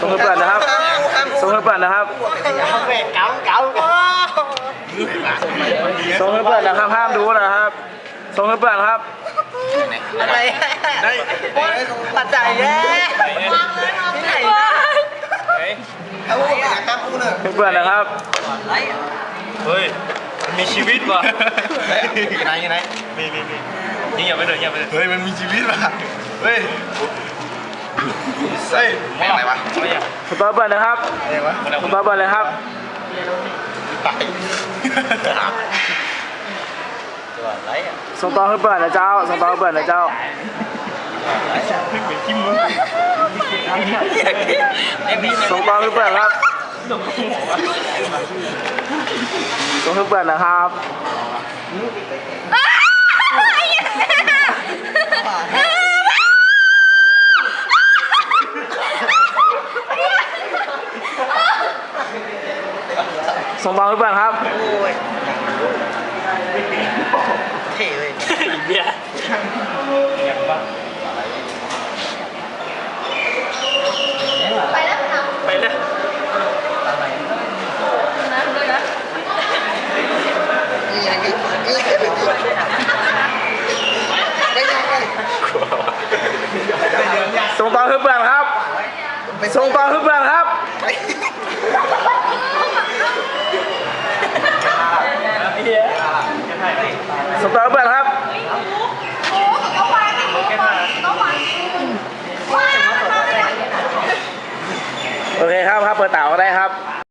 ส่งให้เพื่อนนะครับส่งให้เพื่อนนะครับเก๋าเก๋าส่งให้เพื่อนนะครับห้ามดูนะครับส่งให้เพื่อนครับอะไรได้ปัจจัยแย่ที่ไหนนะเอาไปครับพูดเลยให้เพื่อนนะครับเฮ้ยมันมีชีวิตว่ะอยู่ไหนอยู่ไหนมีมีมียิงอย่าไปเลยยิงอย่าไปเลยเฮ้ยมันมีชีวิตว่ะเฮ้ย เฮ้ยแม่งอะไรวะไม่อยากส่งต่อให้เพื่อนนะครับอะไรวะส่งต่อให้เพื่อนเลยครับตายส่งต่อให้เพื่อนนะเจ้าส่งต่อให้เพื่อนนะเจ้าเป็นขี้มุกส่งต่อให้เพื่อนครับส่งให้เพื่อนนะครับ ส่งต่อให้เพื่อนครับโอ้ยเท่เลยอีเบียร์อย่างบ้าไปแล้วค่ะไปเลยนะด้วยนะนี่ยังไงนี่ยังไงได้ยังไงส่งต่อให้เพื่อนครับส่งต่อให้เพื่อนครับ สต่อให้เพื่อนครับโอ้ก็วางก็วางวางโอเคครับครับเปิดเต่าได้ครับ